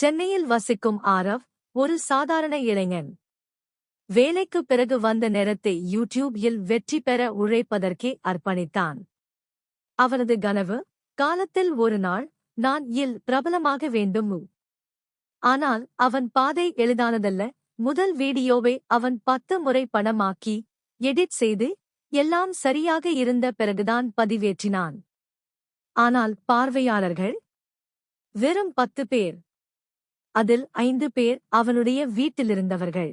சென்னையில் வசிக்கும் ஆரவ் ஒரு சாதாரண இளைஞன். வேலைக்கு பிறகு வந்த நேரத்தை யூடியூபில் வெற்றி பெற உழைப்பதற்கே அர்ப்பணித்தான். அவனது கனவு காலத்தில் ஒரு நாள் நான் இல் பிரபலமாக வேண்டும். ஆனால் அவன் பாதை எளிதானதல்ல. முதல் வீடியோவை அவன் பத்து முறை படமாக்கி எடிட் செய்து எல்லாம் சரியாக இருந்த பிறகுதான் பதிவேற்றினான். ஆனால் பார்வையாளர்கள் வெறும் பத்து பேர் அதில் ஐந்து பேர் அவனுடைய வீட்டிலிருந்தவர்கள்.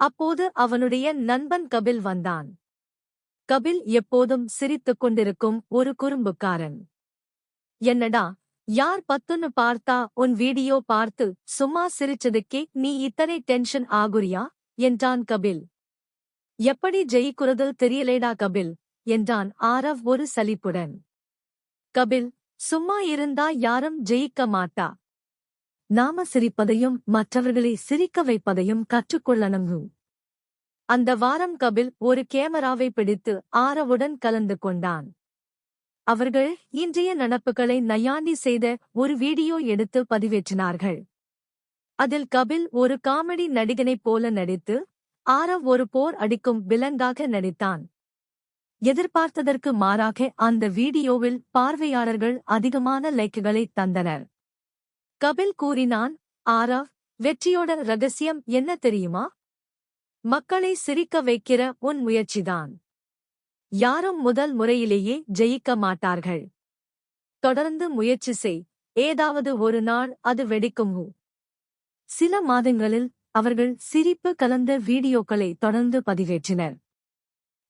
அப்போது அவனுடைய நண்பன் கபில் வந்தான். கபில் எப்போதும் சிரித்துக் கொண்டிருக்கும் ஒரு குறும்புக்காரன். என்னடா யார் பத்துன்னு பார்த்தா உன் வீடியோ பார்த்து சும்மா சிரிச்சதுக்கே நீ இத்தனை டென்ஷன் ஆகுறியா? என்றான் கபில். எப்படி ஜெயிக்கிறது தெரியலேடா கபில் என்றான் ஆரவ் ஒரு சலிப்புடன். கபில் சும்மா இருந்தா யாரும் ஜெயிக்க மாட்டா. நாம சிரிப்பதையும் மற்றவர்களை சிரிக்க வைப்பதையும் கற்றுக்கொள்ளணும் அந்த வாரம் கபில் ஒரு கேமராவை பிடித்து ஆரவுடன் கலந்து கொண்டான். அவர்கள் இன்றைய நடப்புகளை நையாண்டி செய்த ஒரு வீடியோ எடுத்து பதிவேற்றினார்கள். அதில் கபில் ஒரு காமெடி நடிகனைப் போல நடித்து ஆரவ் ஒரு போர் அடிக்கும் விலங்காக நடித்தான். எதிர்பார்த்ததற்கு மாறாக அந்த வீடியோவில் பார்வையாளர்கள் அதிகமான லைக்குகளை தந்தனர். கபில் கூறினான் ஆரவ் வெற்றியோட ரகசியம் என்ன தெரியுமா? மக்களை சிரிக்க வைக்கிற உன் முயற்சிதான். யாரும் முதல் முறையிலேயே ஜெயிக்க மாட்டார்கள். தொடர்ந்து முயற்சி செய். ஏதாவது ஒரு நாள் அது வெடிக்கும் சில மாதங்களில் அவர்கள் சிரிப்பு கலந்த வீடியோக்களை தொடர்ந்து பதிவேற்றினர்.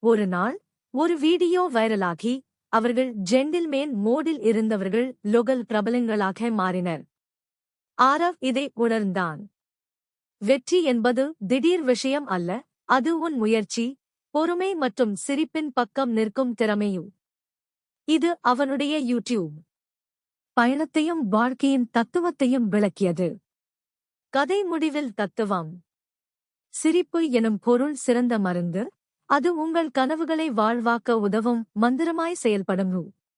ஒரு நாள் ஒரு வீடியோ வைரலாகி அவர்கள் ஜெண்டில்மேன் மோடில் இருந்தவர்கள் லொகல் பிரபலங்களாக மாறினர். ஆரவ் இதை உணர்ந்தான். வெற்றி என்பது திடீர் விஷயம் அல்ல அது உன் முயற்சி பொறுமை மற்றும் சிரிப்பின் பக்கம் நிற்கும் திறமையும் இது அவனுடைய யூடியூப். பயணத்தையும் வாழ்க்கையின் தத்துவத்தையும் விளக்கியது. கதை முடிவில் தத்துவம். சிரிப்பு எனும் பொருள் சிறந்த மருந்து அது உங்கள் கனவுகளை வாழ்வாக்க உதவும் மந்திரமாய் செயல்படும்